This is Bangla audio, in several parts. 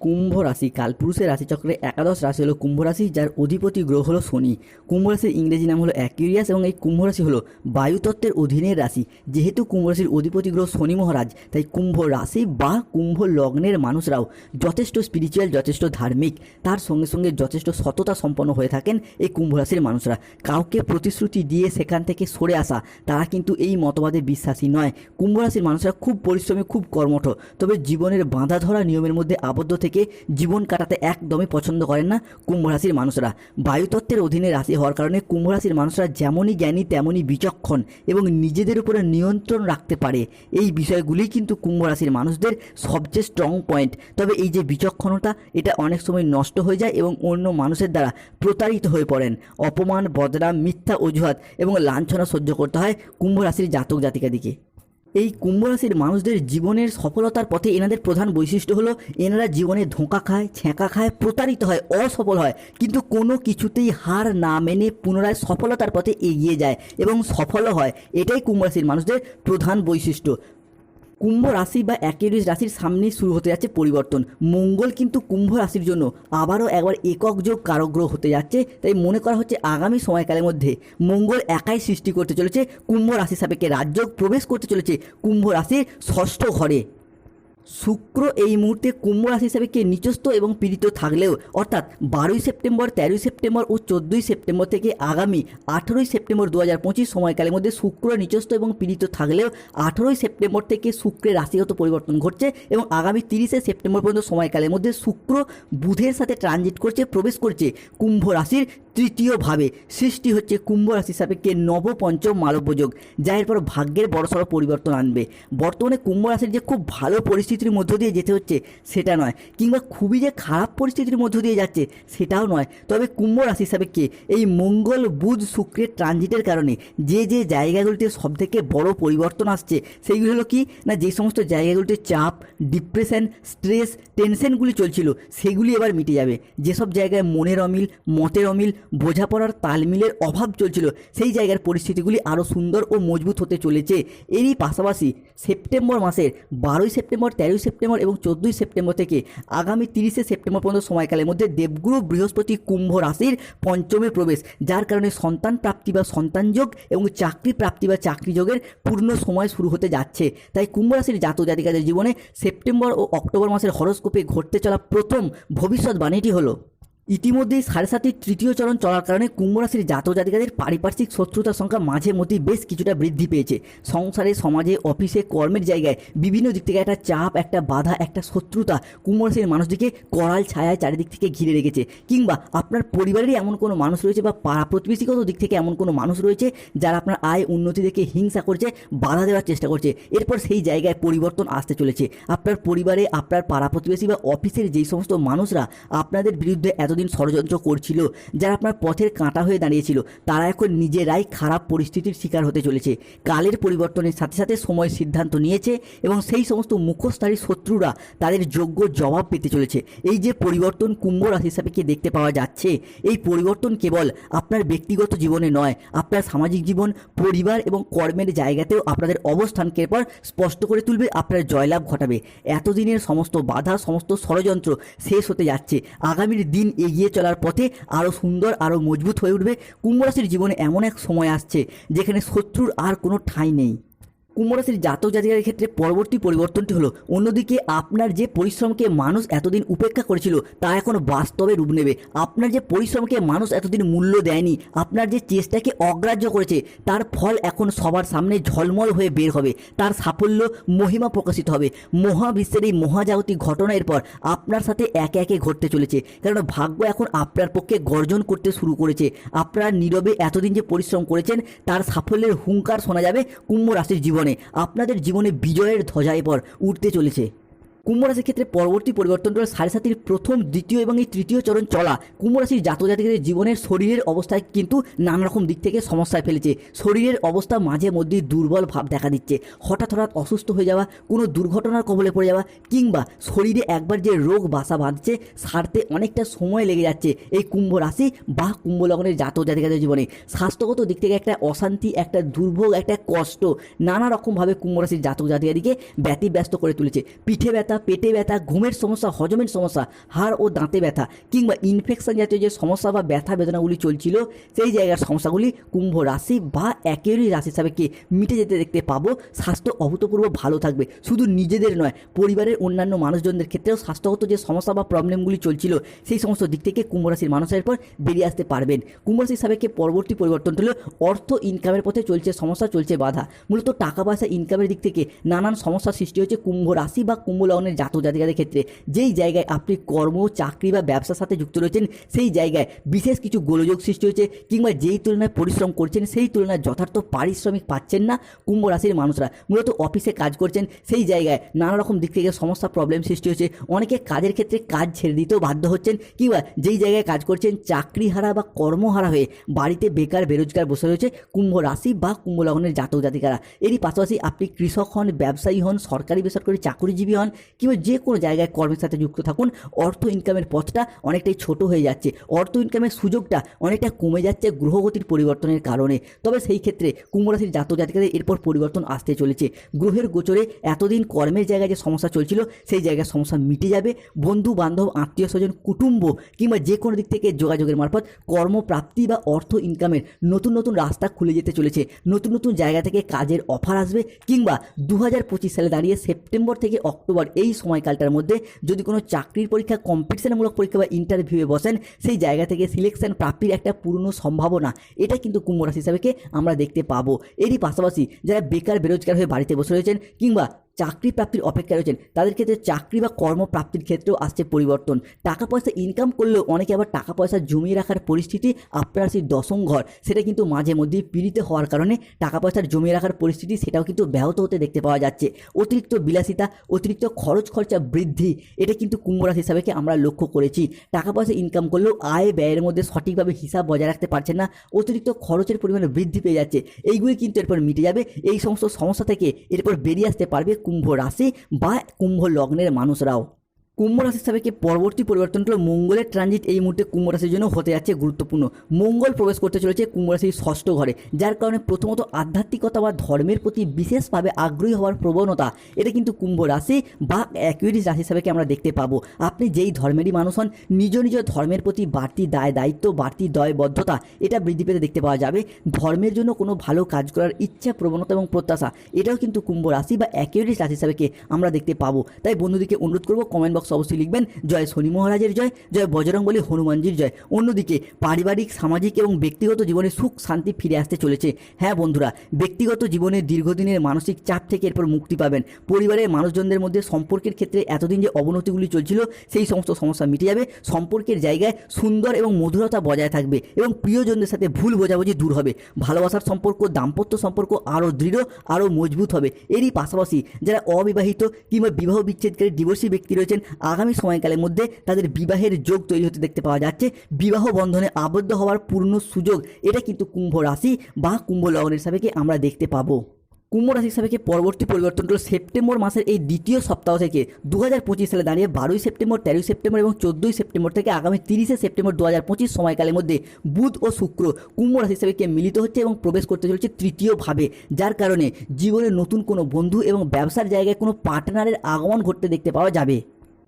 কুম্ভ রাশি, কালপুরুষের রাশিচক্রে একাদশ রাশি হলো কুম্ভ রাশি, যার অধিপতি গ্রহ হলো শনি। কুম্ভ রাশির ইংরেজি নাম হলো অ্যাকিউরিয়াস এবং এই কুম্ভ রাশি হলো বায়ুতত্ত্বের অধীনের রাশি। যেহেতু কুম্ভ রাশির অধিপতি গ্রহ শনি মহারাজ, তাই কুম্ভ রাশি বা কুম্ভ লগ্নের মানুষরাও যথেষ্ট স্পিরিচুয়াল যথেষ্ট ধার্মিক। তার সঙ্গে সঙ্গে যথেষ্ট সততা সম্পন্ন হয়ে থাকেন এই কুম্ভ রাশির মানুষরা। কাউকে প্রতিশ্রুতি দিয়ে সেখান থেকে সরে আসা, তারা কিন্তু এই মতবাদে বিশ্বাসী নয়। কুম্ভ রাশির মানুষরা খুব পরিশ্রমী, খুব কর্মঠ, তবে জীবনের বাঁধা ধরা নিয়মের মধ্যে আবদ্ধ থেকে জীবন কাটাতে একদমই পছন্দ করেন না কুম্ভ রাশির মানুষরা। বায়ুতত্ত্বের অধীনে রাশি হওয়ার কারণে কুম্ভ রাশির মানুষরা যেমনই জ্ঞানী, তেমনই বিচক্ষণ এবং নিজেদের উপরে নিয়ন্ত্রণ রাখতে পারে। এই বিষয়গুলি কিন্তু কুম্ভ রাশির মানুষদের সবচেয়ে স্ট্রং পয়েন্ট তবে এই যে বিচক্ষণতা, এটা অনেক সময় নষ্ট হয়ে যায় এবং অন্য মানুষের দ্বারা প্রতারিত হয়ে পড়েন। অপমান, বদনাম, মিথ্যা অজুহাত এবং লাঞ্ছনা সহ্য করতে হয় কুম্ভ রাশির জাতক জাতিকাদিকে এই কুম্ভ রাশির মানুষদের জীবনের সফলতার পথে এনাদের প্রধান বৈশিষ্ট্য হলো এনারা জীবনে ধোঁকা খায়, ছ্যাঁকা খায়, প্রতারিত হয়, অসফল হয়। কিন্তু কোনো কিছুতেই হার না মেনে পুনরায় সফলতার পথে এগিয়ে যায় এবং সফলও হয়। এটাই কুম্ভ রাশির মানুষদের প্রধান বৈশিষ্ট্য। কুম্ভ রাশি বা একেরিস রাশির সামনেই শুরু হতে যাচ্ছে পরিবর্তন। মঙ্গল কিন্তু কুম্ভ রাশির জন্য আবারও একবার একক যোগ কারগ্রহ হতে যাচ্ছে, তাই মনে করা হচ্ছে আগামী সময়কালের মধ্যে মঙ্গল একাই সৃষ্টি করতে চলেছে, কুম্ভ রাশি সাপেক্ষে রাজযোগ প্রবেশ করতে চলেছে, কুম্ভ রাশির ষষ্ঠ ঘরে। শুক্র এই মুহূর্তে কুম্ভ রাশি হিসাবে কে নিচস্থ এবং পীড়িত থাকলেও, অর্থাৎ বারোই সেপ্টেম্বর, তেরোই সেপ্টেম্বর ও চোদ্দোই সেপ্টেম্বর থেকে আগামী আঠেরোই সেপ্টেম্বর দু হাজার পঁচিশ সময়কালের মধ্যে শুক্র নিচস্থ এবং পীড়িত থাকলেও আঠেরোই সেপ্টেম্বর থেকে শুক্রের রাশিগত পরিবর্তন ঘটছে এবং আগামী তিরিশে সেপ্টেম্বর পর্যন্ত সময়কালের মধ্যে শুক্র বুধের সাথে ট্রানজিট করছে, প্রবেশ করছে কুম্ভ রাশির তৃতীয়ভাবে। সৃষ্টি হচ্ছে কুম্ভ রাশি সাপেক্ষে নবপঞ্চম মালব্যযোগ যা এরপর ভাগ্যের বড়সড় পরিবর্তন আনবে। বর্তমানে কুম্ভ রাশির যে খুব ভালো পরিস্থিতির মধ্য দিয়ে যেতে হচ্ছে, সেটা নয়। কিংবা খুবই যে খারাপ পরিস্থিতির মধ্য দিয়ে যাচ্ছে, সেটাও নয়। তবে কুম্ভ রাশি সাপেক্ষে এই মঙ্গল, বুধ, শুক্রের ট্রানজিটের কারণে যে যে জায়গাগুলিতে সবথেকে বড় পরিবর্তন আসছে, সেইগুলি হলো কি? না, যে সমস্ত জায়গাগুলিতে চাপ, ডিপ্রেশন, স্ট্রেস, টেনশনগুলি চলছিল, সেগুলি এবার মিটে যাবে। যেসব জায়গায় মনের অমিল, মতের অমিল, বোঝাপড়ার তালমিলের অভাব চলছিল, সেই জায়গার পরিস্থিতিগুলি আরও সুন্দর ও মজবুত হতে চলেছে। এরই পাশাপাশি সেপ্টেম্বর মাসের বারোই সেপ্টেম্বর তেরোই সেপ্টেম্বর এবং চোদ্দোই সেপ্টেম্বর থেকে আগামী তিরিশে সেপ্টেম্বর পর্যন্ত সময়কালের মধ্যে দেবগুরু বৃহস্পতি কুম্ভ রাশির পঞ্চমে প্রবেশ, যার কারণে সন্তান প্রাপ্তি বা সন্তান যোগ এবং চাকরি প্রাপ্তি বা চাকরি যোগের পূর্ণ সময় শুরু হতে যাচ্ছে। তাই কুম্ভ রাশির জাত জাতিকাদের জীবনে সেপ্টেম্বর ও অক্টোবর মাসের হরস্কোপে ঘটতে চলা প্রথম ভবিষ্যৎবাণীটি হলো ইতিমধ্যেই সাড়ে সাতির তৃতীয় চরণ চলার কারণে কুম্ভ রাশির জাতক জাতিকাদের পারিপার্শ্বিক শত্রুতার সংখ্যা মাঝে মধ্যেই বেশ কিছুটা বৃদ্ধি পেয়েছে। সংসারে, সমাজে, অফিসে, কর্মের জায়গায় বিভিন্ন দিক থেকে একটা চাপ, একটা বাধা, একটা শত্রুতা কুম্ভ রাশির মানুষটিকে করাল ছায়ায় চারিদিক থেকে ঘিরে রেখেছে। কিংবা আপনার পরিবারেরই এমন কোনো মানুষ রয়েছে বা পাড়া প্রতিবেশীগত দিক থেকে এমন কোনো মানুষ রয়েছে যারা আপনার আয় উন্নতি দেখে হিংসা করছে, বাধা দেওয়ার চেষ্টা করছে। এরপর সেই জায়গায় পরিবর্তন আসতে চলেছে। আপনার পরিবারে, আপনার পাড়া প্রতিবেশী বা অফিসের যেই সমস্ত মানুষরা আপনাদের বিরুদ্ধে এতদিন ষড়যন্ত্র করছিল, যারা আপনার পথের কাঁটা হয়ে দাঁড়িয়েছিল, তারা এখন নিজেরাই খারাপ পরিস্থিতির শিকার হতে চলেছে। কালের পরিবর্তনের সাথে সাথে সময় সিদ্ধান্ত নিয়েছে এবং সেই সমস্ত মুখোশধারী শত্রুরা তাদের যোগ্য জবাব পেতে চলেছে। এই যে পরিবর্তন কুম্ভ রাশি কি দেখতে পাওয়া যাচ্ছে? এই পরিবর্তন কেবল আপনার ব্যক্তিগত জীবনে নয়, আপনার সামাজিক জীবন, পরিবার এবং কর্মের জায়গাতেও আপনাদের অবস্থানকে পর স্পষ্ট করে তুলবে, আপনার জয়লাভ ঘটাবে। এতদিনের সমস্ত বাধা, সমস্ত ষড়যন্ত্র শেষ হতে যাচ্ছে। আগামীর দিন এগিয়ে চলার পথে আরও সুন্দর আরও মজবুত হয়ে উঠবে। কুম্ভ রাশির জীবনে এমন এক সময় আসছে, যেখানে শত্রুর আর কোনো ঠাঁই নেই। কুম্ভ রাশির জাতক জাতিকাদের ক্ষেত্রে পরবর্তী পরিবর্তনটি হলো, অন্যদিকে আপনার যে পরিশ্রমকে মানুষ এতদিন উপেক্ষা করেছিল, তা এখন বাস্তবে রূপ নেবে। আপনার যে পরিশ্রমকে মানুষ এতদিন মূল্য দেয়নি, আপনার যে চেষ্টাকে অগ্রাহ্য করেছে, তার ফল এখন সবার সামনে ঝলমল হয়ে বের হবে। তার সাফল্য মহিমা প্রকাশিত হবে। মহাবিশ্বের এই মহাজাগতিক ঘটনা এরপর আপনার সাথে একে একে ঘটতে চলেছে। কারণ ভাগ্য এখন আপনার পক্ষে গর্জন করতে শুরু করেছে। আপনারা নীরবে এতদিন যে পরিশ্রম করেছেন, তার সাফল্যের হুঙ্কার শোনা যাবে কুম্ভ রাশির জীবনে। আপনাদের জীবনে বিজয়ের ধ্বজায় পর উঠতে চলেছে। কুম্ভ রাশির ক্ষেত্রে পরবর্তী পরিবর্তন হলো সাড়ে সাতির প্রথম, দ্বিতীয় এবং এই তৃতীয় চরণ চলা। কুম্ভ রাশির জাতক জাতিকাদের জীবনের শরীরের অবস্থায় কিন্তু নানা রকম দিক থেকে সমস্যায় ফেলেছে। শরীরের অবস্থা মাঝে মধ্যেই দুর্বল ভাব দেখা দিচ্ছে। হঠাৎ হঠাৎ অসুস্থ হয়ে যাওয়া, কোনো দুর্ঘটনার কবলে পড়ে যাওয়া, কিংবা শরীরে একবার যে রোগ বাসা বাঁধছে, সারতে অনেকটা সময় লেগে যাচ্ছে এই কুম্ভ রাশি বা কুম্ভ লগ্নের জাতক জাতিকাদের জীবনে। স্বাস্থ্যগত দিক থেকে একটা অশান্তি, একটা দুর্ভোগ, একটা কষ্ট নানা রকমভাবে কুম্ভ রাশির জাতক জাতিকাদিকে ব্যতিব্যস্ত করে তুলেছে। পিঠে ব্যথা ব্যথা, পেটে ব্যথা, ঘুমের সমস্যা, হজমের সমস্যা, হাড় ও দাঁতে ব্যথা কিংবা ইনফেকশন জাতীয় যে সমস্যা বা ব্যথা বেদনাগুলি চলছিল, সেই জায়গার সমস্যাগুলি কুম্ভ রাশি বা একেরই রাশি সাপেক্ষে মিটে যেতে দেখতে পাবো। স্বাস্থ্য অভূতপূর্ব ভালো থাকবে। শুধু নিজেদের নয়, পরিবারের অন্যান্য মানুষজনদের ক্ষেত্রেও স্বাস্থ্যগত যে সমস্যা বা প্রবলেমগুলি চলছিল, সেই সমস্ত দিক থেকে কুম্ভ রাশির মানুষের পর বেরিয়ে আসতে পারবেন। কুম্ভ রাশির সাপেক্ষে পরবর্তী পরিবর্তন হলো অর্থ ইনকামের পথে চলছে, সমস্যা চলছে বাধা। মূলত টাকা পয়সা ইনকামের দিক থেকে নানান সমস্যার সৃষ্টি হচ্ছে কুম্ভ রাশি বা কুম্ভ লগ্নের জাতক জাতিকাদের ক্ষেত্রে, যেই জায়গায় আপনি কর্ম, চাকরি বা ব্যবসার সাথে যুক্ত রয়েছেন, সেই জায়গায় বিশেষ কিছু গোলযোগ সৃষ্টি হয়েছে কিংবা যেই তুলনায় পরিশ্রম করছেন, সেই তুলনায় যথার্থ পারিশ্রমিক পাচ্ছেন না কুম্ভ রাশির মানুষরা। মূলত অফিসে কাজ করছেন, সেই জায়গায় নানা রকম দিক থেকে সমস্যা প্রবলেম সৃষ্টি হয়েছে। অনেকে কাজের ক্ষেত্রে কাজ ছেড়ে দিতেও বাধ্য হচ্ছেন কিংবা যেই জায়গায় কাজ করছেন চাকরি হারা বা কর্মহারা হয়ে বাড়িতে বেকার, বেরোজগার বসে রয়েছে কুম্ভ রাশি বা কুম্ভ লগ্নের জাতক জাতিকারা এরই পাশাপাশি আপনি কৃষক হন, ব্যবসায়ী হন, সরকারি বেসরকারি চাকরিজীবী হন কিংবা যে কোনো জায়গায় কর্মের সাথে যুক্ত থাকুন, অর্থ ইনকামের পথটা অনেকটাই ছোট হয়ে যাচ্ছে। অর্থ ইনকামের সুযোগটা অনেকটা কমে যাচ্ছে গ্রহগতির পরিবর্তনের কারণে। তবে সেই ক্ষেত্রে কুম্ভ রাশির জাতক জাতিকাদের এরপর পরিবর্তন আসতে চলেছে। গ্রহের গোচরে এতদিন কর্মের জায়গায় যে সমস্যা চলছিল, সেই জায়গায় সমস্যা মিটে যাবে। বন্ধু বান্ধব আত্মীয় স্বজন কুটুম্ব কিংবা যে কোনো দিক থেকে যোগাযোগের মারফত কর্মপ্রাপ্তি বা অর্থ ইনকামের নতুন নতুন রাস্তা খুলে যেতে চলেছে। নতুন নতুন জায়গা থেকে কাজের অফার আসবে কিংবা দু হাজার পঁচিশ সালে দাঁড়িয়ে সেপ্টেম্বর থেকে অক্টোবর এই সময়কালটার মধ্যে যদি কোনো চাকরির পরীক্ষা কম্পিটিশনমূলক পরীক্ষা বা ইন্টারভিউয়ে বসেন, সেই জায়গা থেকে সিলেকশন প্রাপ্তির একটা পূর্ণ সম্ভাবনা। এটা কিন্তু কুম্ভ রাশি হিসাবেকে আমরা দেখতে পাবো। এরই পাশাপাশি যারা বেকার, বেরোজগার হয়ে বাড়িতে বসে রয়েছেন কিংবা চাকরি প্রাপ্তির অপেক্ষায় রয়েছেন। তাদের ক্ষেত্রে চাকরি বা কর্মপ্রাপ্তির ক্ষেত্রেও আসছে পরিবর্তন। টাকা পয়সা ইনকাম করলেও অনেকে আবার টাকা পয়সা জমিয়ে রাখার পরিস্থিতি আপনার সেই দশম ঘর। সেটা কিন্তু মাঝে মধ্যেই পীড়িত হওয়ার কারণে টাকা পয়সার জমিয়ে রাখার পরিস্থিতি সেটাও কিন্তু ব্যাহত হতে দেখতে পাওয়া যাচ্ছে। অতিরিক্ত বিলাসিতা, অতিরিক্ত খরচ খরচা বৃদ্ধি, এটা কিন্তু কুম্ভ রাশি হিসাবে আমরা লক্ষ্য করেছি। টাকা পয়সা ইনকাম করলেও আয় ব্যয়ের মধ্যে সঠিকভাবে হিসাব বজায় রাখতে পারছেন না। অতিরিক্ত খরচের পরিমাণ বৃদ্ধি পেয়ে যাচ্ছে। এইগুলি কিন্তু এরপর মিটে যাবে। এই সমস্ত সমস্যা থেকে এরপর বেরিয়ে আসতে পারবে কুম্ভ রাশি বা কুম্ভ লগ্নের মানুষরাও। কুম্ভ রাশির সাপেক্ষে পরবর্তী পরিবর্তন হলো মঙ্গলের ট্রানজিট এই মুহূর্তে কুম্ভ রাশির জন্য হতে যাচ্ছে গুরুত্বপূর্ণ। মঙ্গল প্রবেশ করতে চলেছে কুম্ভ রাশির ষষ্ঠ ঘরে, যার কারণে প্রথমত আধ্যাত্মিকতা বা ধর্মের প্রতি বিশেষভাবে আগ্রহী হওয়ার প্রবণতা, এটা কিন্তু কুম্ভ রাশি বা অ্যাকুইরিস রাশি হিসাবে আমরা দেখতে পাবো। আপনি যেই ধর্মেরই মানুষ হন, নিজ নিজ ধর্মের প্রতি বাড়তি দায়, দায়িত্ব, বাড়তি দয়বদ্ধতা, এটা বৃদ্ধি পেতে দেখতে পাওয়া যাবে। ধর্মের জন্য কোনো ভালো কাজ করার ইচ্ছা, প্রবণতা এবং প্রত্যাশা, এটাও কিন্তু কুম্ভ রাশি বা অ্যাকুইরিস রাশি হিসাবে আমরা দেখতে পাবো। তাই বন্ধুদিকে অনুরোধ করব কমেন্ট বক্স অবশ্যই লিখবেন, জয় শনি মহারাজের জয় জয় বজরং বলি হনুমানজির জয়। অন্যদিকে পারিবারিক, সামাজিক এবং ব্যক্তিগত জীবনে সুখ, শান্তি ফিরে আসতে চলেছে। হ্যাঁ বন্ধুরা, ব্যক্তিগত জীবনে দীর্ঘদিনের মানসিক চাপ থেকে এরপর মুক্তি পাবেন। পরিবারের মানুষজনদের মধ্যে সম্পর্কের ক্ষেত্রে এতদিন যে অবনতিগুলি চলছিল, সেই সমস্ত সমস্যা মিটে যাবে। সম্পর্কের জায়গায় সুন্দর এবং মধুরতা বজায় থাকবে এবং প্রিয়জনদের সাথে ভুল বোঝাবুঝি দূর হবে। ভালোবাসার সম্পর্ক, দাম্পত্য সম্পর্ক আরও দৃঢ়, আরও মজবুত হবে। এরই পাশাপাশি যারা অবিবাহিত কিংবা বিবাহ বিচ্ছেদকারী, ডিভোর্সি ব্যক্তি রয়েছেন আগামী সময়কালের মধ্যে তাদের বিবাহের যোগ তৈরি হতে দেখতে পাওয়া যাচ্ছে। বিবাহ বন্ধনে আবদ্ধ হওয়ার পূর্ণ সুযোগ, এটা কিন্তু কুম্ভ রাশি বা কুম্ভ লগ্নের সাপেক্ষে আমরা দেখতে পাবো। কুম্ভ রাশির সাপেক্ষে পরবর্তী পরিবর্তন হল সেপ্টেম্বর মাসের এই দ্বিতীয় সপ্তাহ থেকে দু হাজার পঁচিশ সালে দাঁড়িয়ে বারোই সেপ্টেম্বর, তেরোই সেপ্টেম্বর এবং চোদ্দোই সেপ্টেম্বর থেকে আগামী তিরিশে সেপ্টেম্বর দু হাজার পঁচিশ সময়কালের মধ্যে বুধ ও শুক্র কুম্ভ রাশি হিসাবে মিলিত হচ্ছে এবং প্রবেশ করতে চলেছে তৃতীয়ভাবে, যার কারণে জীবনে নতুন কোনো বন্ধু এবং ব্যবসার জায়গায় কোনো পার্টনারের আগমন ঘটতে দেখতে পাওয়া যাবে।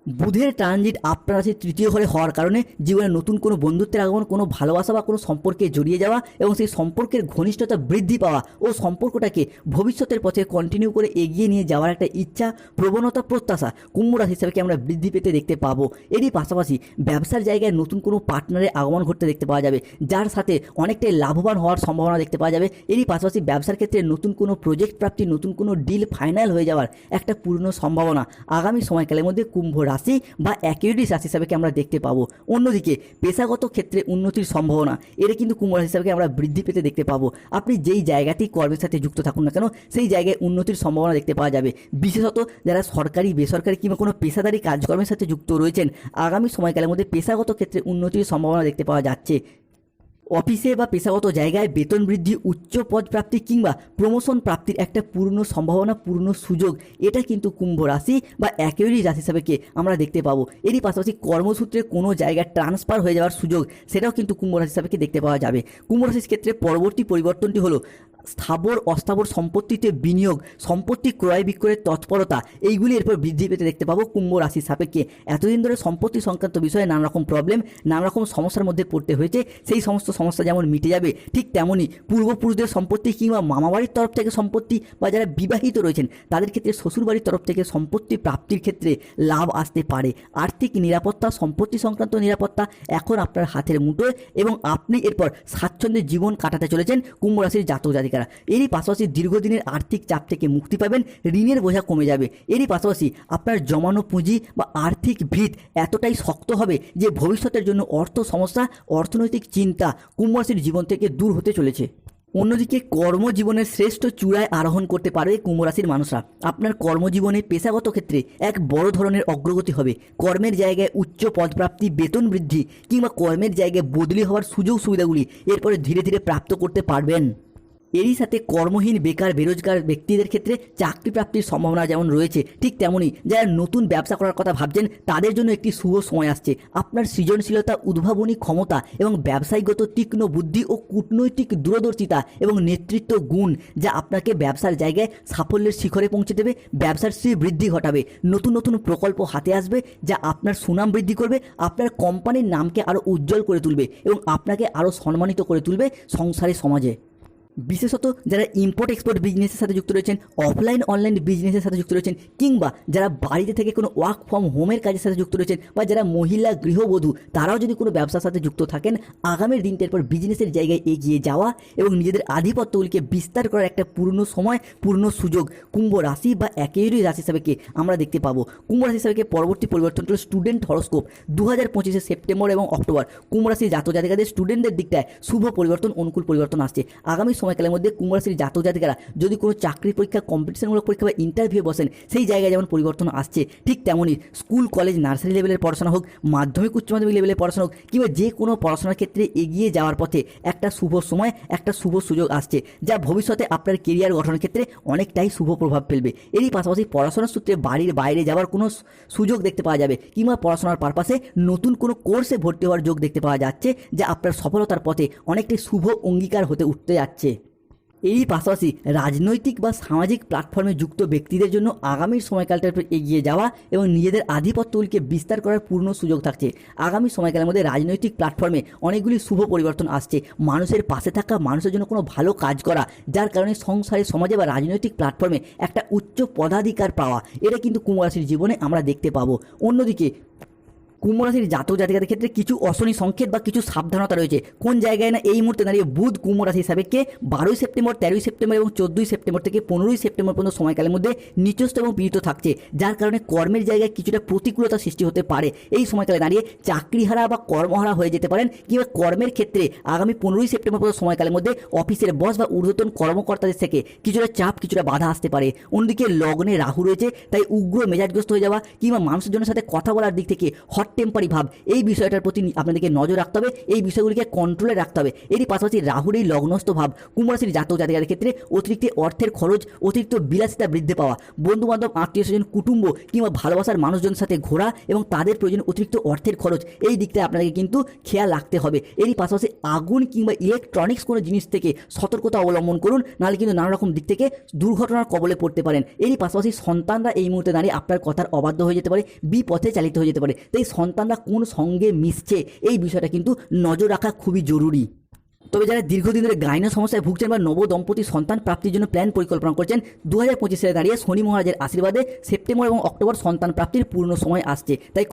বুধের ট্রানজিট আপনার রাশির তৃতীয় ঘরে হওয়ার কারণে জীবনে নতুন কোনো বন্ধুত্বের আগমন, কোনো ভালোবাসা বা কোনো সম্পর্কে জড়িয়ে যাওয়া এবং সেই সম্পর্কের ঘনিষ্ঠতা বৃদ্ধি পাওয়া ও সম্পর্কটাকে ভবিষ্যতের পথে কন্টিনিউ করে এগিয়ে নিয়ে যাওয়ার একটা ইচ্ছা, প্রবণতা, প্রত্যাশা কুম্ভ রাশি হিসাবে আমরা বৃদ্ধি পেতে দেখতে পাবো? এরই পাশাপাশি ব্যবসার জায়গায় নতুন কোনো পার্টনারের আগমন ঘটতে দেখতে পাওয়া যাবে, যার সাথে অনেকটাই লাভবান হওয়ার সম্ভাবনা দেখতে পাওয়া যাবে। এরই পাশাপাশি ব্যবসার ক্ষেত্রে নতুন কোনো প্রজেক্ট প্রাপ্তি, নতুন কোনো ডিল ফাইনাল হয়ে যাওয়ার একটা পূর্ণ সম্ভাবনা আগামী সময়কালের মধ্যে কুম্ভ রাশি বা অ্যাকিউরিটিস রাশি হিসাবে আমরা দেখতে পাবো? অন্যদিকে, পেশাগত ক্ষেত্রে উন্নতির সম্ভাবনা, এটা কিন্তু কুম্ভ রাশি হিসাবে আমরা বৃদ্ধি পেতে দেখতে পাবো। আপনি যেই জায়গাটি কর্মের সাথে যুক্ত থাকুন না কেন, সেই জায়গায় উন্নতির সম্ভাবনা দেখতে পাওয়া যাবে। বিশেষত যারা সরকারি, বেসরকারি কিংবা কোনো পেশাদারি কাজকর্মের সাথে যুক্ত রয়েছেন, আগামী সময়কালের মধ্যে পেশাগত ক্ষেত্রে উন্নতির সম্ভাবনা দেখতে পাওয়া যাচ্ছে। অফিসে বা পেশাগত জায়গায় বেতন বৃদ্ধি, উচ্চ পদ প্রাপ্তি কিংবা প্রমোশন প্রাপ্তির একটা পূর্ণ সম্ভাবনা পূর্ণ সুযোগ, এটা কিন্তু কুম্ভ রাশি বা একেরই রাশি হিসাবে আমরা দেখতে পাবো। এরই পাশাপাশি কর্মসূত্রে কোনো জায়গায় ট্রান্সফার হয়ে যাওয়ার সুযোগ, সেটাও কিন্তু কুম্ভ রাশি হিসাবে দেখতে পাওয়া যাবে। কুম্ভ রাশির ক্ষেত্রে পরবর্তী পরিবর্তনটি হলো স্থাবর, অস্থাবর সম্পত্তিতে বিনিয়োগ, সম্পত্তি ক্রয় বিক্রয়ের তৎপরতা, এইগুলি এরপর বৃদ্ধি পেতে দেখতে পাবো কুম্ভ রাশির সাপেক্ষে। এতদিন ধরে সম্পত্তি সংক্রান্ত বিষয়ে নানা রকম প্রবলেম নানা রকম সমস্যার মধ্যে পড়তে হয়েছে। সেই সমস্ত সমস্যা যেমন মিটে যাবে, ঠিক তেমনই পূর্বপুরুষদের সম্পত্তি কিংবা মামাবাড়ির তরফ থেকে সম্পত্তি বা যারা বিবাহিত রয়েছেন, তাদের ক্ষেত্রে শ্বশুরবাড়ির তরফ থেকে সম্পত্তি প্রাপ্তির ক্ষেত্রে লাভ আসতে পারে। আর্থিক নিরাপত্তা, সম্পত্তি সংক্রান্ত নিরাপত্তা এখন আপনার হাতের মুঠোয় এবং আপনি এরপর স্বাচ্ছন্দ্যে জীবন কাটাতে চলেছেন কুম্ভ রাশির জাতক জাতিকারা এরই পাশাপাশি দীর্ঘদিনের আর্থিক চাপ থেকে মুক্তি পাবেন, ঋণের বোঝা কমে যাবে। এরই পাশাপাশি আপনার জমানো পুঁজি বা আর্থিক ভিত এতটাই শক্ত হবে যে ভবিষ্যতের জন্য অর্থ সমস্যা, অর্থনৈতিক চিন্তা কুম্ভ রাশির জীবন থেকে দূর হতে চলেছে। অন্যদিকে কর্মজীবনের শ্রেষ্ঠ চূড়ায় আরোহণ করতে পারবে কুম্ভ রাশির মানুষরা। আপনার কর্মজীবনে পেশাগত ক্ষেত্রে এক বড় ধরনের অগ্রগতি হবে। কর্মের জায়গায় উচ্চ পদপ্রাপ্তি, বেতন বৃদ্ধি কিংবা কর্মের জায়গায় বদলি হওয়ার সুযোগ সুবিধাগুলি এরপরে ধীরে ধীরে প্রাপ্ত করতে পারবেন। এরই সাথে কর্মহীন, বেকার, বেরোজগার ব্যক্তিদের ক্ষেত্রে চাকরি প্রাপ্তির সম্ভাবনা যেমন রয়েছে, ঠিক তেমনই যারা নতুন ব্যবসা করার কথা ভাবছেন, তাদের জন্য একটি শুভ সময় আসছে। আপনার সৃজনশীলতা, উদ্ভাবনী ক্ষমতা এবং ব্যবসায়ীগত তীক্ষ্ণ বুদ্ধি ও কূটনৈতিক দূরদর্শিতা এবং নেতৃত্ব গুণ যা আপনাকে ব্যবসার জায়গায় সাফল্যের শিখরে পৌঁছে দেবে, ব্যবসার শ্রী বৃদ্ধি ঘটাবে। নতুন নতুন প্রকল্প হাতে আসবে যা আপনার সুনাম বৃদ্ধি করবে, আপনার কোম্পানির নামকে আরও উজ্জ্বল করে তুলবে এবং আপনাকে আরও সম্মানিত করে তুলবে সংসারে সমাজে। বিশেষত যারা ইম্পোর্ট এক্সপোর্ট বিজনেসের সাথে যুক্ত রয়েছেন অফলাইন অনলাইন বিজনেসের সাথে যুক্ত রয়েছেন, কিংবা যারা বাড়িতে থেকে কোনো ওয়ার্ক ফ্রম হোমের কাজের সাথে যুক্ত রয়েছেন, বা যারা মহিলা গৃহবধূ, তারাও যদি কোনো ব্যবসার সাথে যুক্ত থাকেন আগামীর দিনটার পর বিজনেসের জায়গায় এগিয়ে যাওয়া এবং নিজেদের আধিপত্যগুলিকে বিস্তার করার একটা পূর্ণ সময় পূর্ণ সুযোগ কুম্ভ রাশি বা একেরই রাশি হিসাবেকে আমরা দেখতে পাবো। কুম্ভ রাশি হিসাবে পরবর্তী পরিবর্তন হলো স্টুডেন্ট হরস্কোপ দু হাজার পঁচিশে সেপ্টেম্বর এবং অক্টোবর। কুম্ভ রাশির জাতক জাতিকাদের স্টুডেন্টদের দিকটায় শুভ পরিবর্তন, অনুকূল পরিবর্তন আসছে। আগামী সময়কালের মধ্যে কুম্ভ রাশির জাতক জাতিকারা যদি কোনো চাকরি পরীক্ষা কম্পিটিশনমূলক পরীক্ষা বা ইন্টারভিউ বসেন, সেই জায়গায় যেমন পরিবর্তন আসছে, ঠিক তেমনই স্কুল কলেজ নার্সারি লেভেলের পড়াশোনা হোক, মাধ্যমিক, উচ্চ মাধ্যমিক লেভেলের পড়াশোনা হোক, কিংবা যে কোনো পড়াশোনার ক্ষেত্রে এগিয়ে যাওয়ার পথে একটা শুভ সময়, একটা শুভ সুযোগ আসছে, যা ভবিষ্যতে আপনার কেরিয়ার গঠনের ক্ষেত্রে অনেকটাই শুভ প্রভাব ফেলবে। এরই পাশাপাশি পড়াশোনার সূত্রে বাড়ির বাইরে যাওয়ার কোনো সুযোগ দেখতে পাওয়া যাবে, কিংবা পড়াশোনার পারপাসে নতুন কোনো কোর্সে ভর্তি হওয়ার যোগ দেখতে পাওয়া যাচ্ছে, যা আপনার সফলতার পথে অনেকটাই শুভ অঙ্গীকার হতে উঠতে যাচ্ছে। এরই পাশাপাশি রাজনৈতিক বা সামাজিক প্ল্যাটফর্মে যুক্ত ব্যক্তিদের জন্য আগামী সময়কালটার উপর এগিয়ে যাওয়া এবং নিজেদের আধিপত্যগুলিকে বিস্তার করার পূর্ণ সুযোগ থাকছে। আগামী সময়কালের মধ্যে রাজনৈতিক প্ল্যাটফর্মে অনেকগুলি শুভ পরিবর্তন আসছে। মানুষের পাশে থাকা, মানুষের জন্য কোনো ভালো কাজ করা, যার কারণে সংসারে, সমাজে বা রাজনৈতিক প্ল্যাটফর্মে একটা উচ্চ পদাধিকার পাওয়া, এটা কিন্তু কুম্ভরাশির জীবনে আমরা দেখতে পাবো। অন্যদিকে কুম্ভ রাশির জাতক জাতিকাদের ক্ষেত্রে কিছু অশনি সংকেত বা কিছু সাবধানতা রয়েছে। কোন জায়গায় না এই মুহূর্তে দাঁড়িয়ে বুধ কুম্ভ রাশি হিসাবেকে বারোই সেপ্টেম্বর, তেরোই সেপ্টেম্বর এবং চোদ্দোই সেপ্টেম্বর থেকে পনেরোই সেপ্টেম্বর পর্যন্ত সময়কালের মধ্যে নিচস্থ এবং পীড়িত থাকছে, যার কারণে কর্মের জায়গায় কিছুটা প্রতিকূলতা সৃষ্টি হতে পারে। এই সময়কালে দাঁড়িয়ে চাকরিহারা বা কর্মহারা হয়ে যেতে পারেন কিংবা কর্মের ক্ষেত্রে আগামী পনেরোই সেপ্টেম্বর পর্যন্ত সময়কালের মধ্যে অফিসের বস বা ঊর্ধ্বতন কর্মকর্তাদের থেকে কিছুটা চাপ, কিছুটা বাধা আসতে পারে। অন্যদিকে লগ্নে রাহু রয়েছে, তাই উগ্র মেজাজগ্রস্ত হয়ে যাওয়া কিংবা মানুষের জনের সাথে কথা বলার দিক থেকে হট টেম্পারি ভাব। এই বিষয়টার প্রতি আপনাদেরকে নজর রাখতে হবে। এই বিষয়গুলিকে কন্ট্রোলে রাখতে হবে। এরই পাশাপাশি রাহুর এই লগ্নস্থ ভাব কুম্ভরাশির জাতক জাতিকাদের ক্ষেত্রে অতিরিক্ত অর্থের খরচ, অতিরিক্ত বিলাসিতা বৃদ্ধি পাওয়া বন্ধু বান্ধব আত্মীয় স্বজন, কুটুম্ব কিংবা ভালোবাসার মানুষজনের সাথে ঘোরা এবং তাদের প্রয়োজন অতিরিক্ত অর্থের খরচ, এই দিকটায় আপনাদেরকে কিন্তু খেয়াল রাখতে হবে। এরই পাশাপাশি আগুন কিংবা ইলেকট্রনিক্স কোনো জিনিস থেকে সতর্কতা অবলম্বন করুন, নাহলে কিন্তু নানা রকম দিক থেকে দুর্ঘটনার কবলে পড়তে পারেন। এরই পাশাপাশি সন্তানরা এই মুহূর্তে দাঁড়িয়ে আপনার কথার অবাধ্য হয়ে যেতে পারে, বিপথে চালিত হয়ে যেতে পারে। তাই সন্তানরা কোন সঙ্গে মিশছে, এই বিষয়টা কিন্তু নজর রাখা খুবই জরুরি। তবে যারা দীর্ঘদিন ধরে সমস্যায় ভুগছেন বা নব দম্পতির সন্তান প্রাপ্তির জন্য প্ল্যান পরিকল্পনা করছেন দু হাজার পঁচিশ সালে দাঁড়িয়ে শনি মহারাজের আশীর্বাদে সেপ্টেম্বর এবং অক্টোবর সন্তান প্রাপ্তির পূর্ণ সময় আসছে। তাই